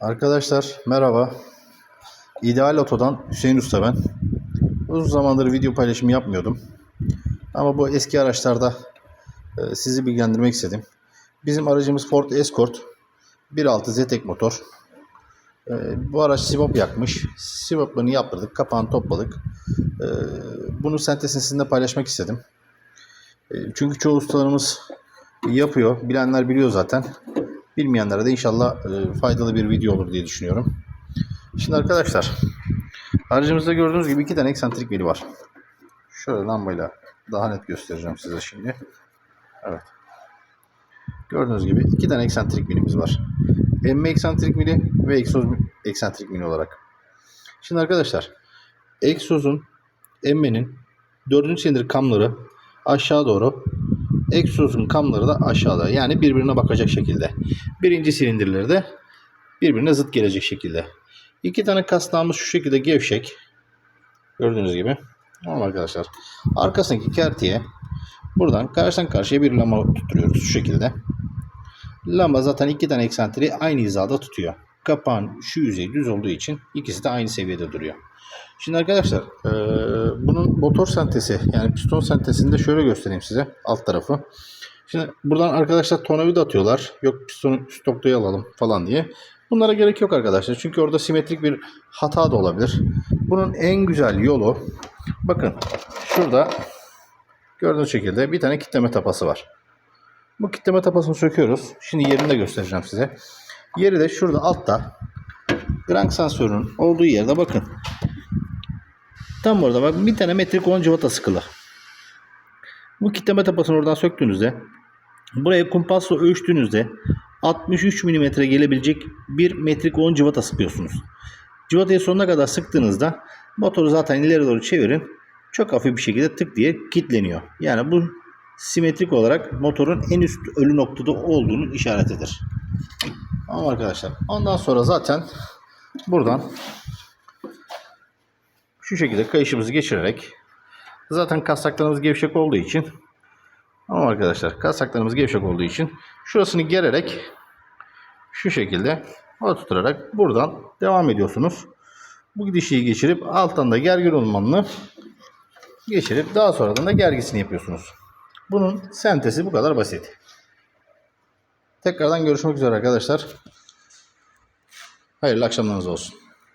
Arkadaşlar merhaba. İdeal Oto'dan Hüseyin Usta ben. Uzun zamandır video paylaşımı yapmıyordum. Ama bu eski araçlarda e, sizi bilgilendirmek istedim. Bizim aracımız Ford Escort 1.6 ZTEC motor. E, Bu araç sivop yakmış. Sivoplarını yaptırdık. Kapağını topladık. E, Bunu sentezini sizinle paylaşmak istedim. Çünkü çoğu ustalarımız yapıyor. Bilenler biliyor zaten. Bilmeyenlere de inşallah e, faydalı bir video olur diye düşünüyorum. Şimdi arkadaşlar aracımızda gördüğünüz gibi iki tane eksantrik veli var. Şöyle lambayla daha net göstereceğim size şimdi. Evet. Gördüğünüz gibi iki tane eksantrik milimiz var. Emme eksantrik mili ve egzoz eksantrik mili olarak. Şimdi arkadaşlar egzozun emmenin dördüncü silindir kamları aşağı doğru egzozun kamları da aşağıda. Yani birbirine bakacak şekilde. Birinci silindirleri de birbirine zıt gelecek şekilde. İki tane kasnağımız şu şekilde gevşek. Gördüğünüz gibi. Tamam arkadaşlar. Arkasındaki kertiye buradan karşıdan karşıya bir lamba tutturuyoruz şu şekilde. Lamba zaten iki tane eksantriği aynı hizada tutuyor. Kapağın şu yüzeyi düz olduğu için ikisi de aynı seviyede duruyor. Şimdi arkadaşlar eee, bunun motor sentezi yani piston sentezini de şöyle göstereyim size alt tarafı. Şimdi buradan arkadaşlar tornavida atıyorlar. Yok pistonu üst noktaya alalım falan diye. Bunlara gerek yok arkadaşlar. Çünkü orada simetrik bir hata da olabilir. Bunun en güzel yolu bakın şurada gördüğünüz şekilde bir tane kitleme tapası var. Bu kitleme tapasını söküyoruz. Şimdi yerini de göstereceğim size. Yeri de şurada altta crank sensörünün olduğu yerde bakın. Tam orada bak bir tane metrik olan cıvata sıkılı. Bu kitleme tapasını oradan söktüğünüzde buraya kumpasla ölçtüğünüzde 63 mm gelebilecek bir metrik 10 cıvata sıkıyorsunuz. Cıvatayı sonuna kadar sıktığınızda motoru zaten ileri doğru çevirin. Çok hafif bir şekilde tık diye kilitleniyor. Yani bu simetrik olarak motorun en üst ölü noktada olduğunun işaretidir. Tamam arkadaşlar. Ondan sonra zaten buradan şu şekilde kayışımızı geçirerek zaten kasaklarımız gevşek olduğu için ama arkadaşlar kasaklarımız gevşek olduğu için şurasını gererek şu şekilde oturtarak buradan devam ediyorsunuz. Bu gidişliği geçirip alttan da gergin olmanını geçirip daha sonradan da gergisini yapıyorsunuz. Bunun sentezi bu kadar basit. Tekrardan görüşmek üzere arkadaşlar. Hayırlı akşamlarınız olsun.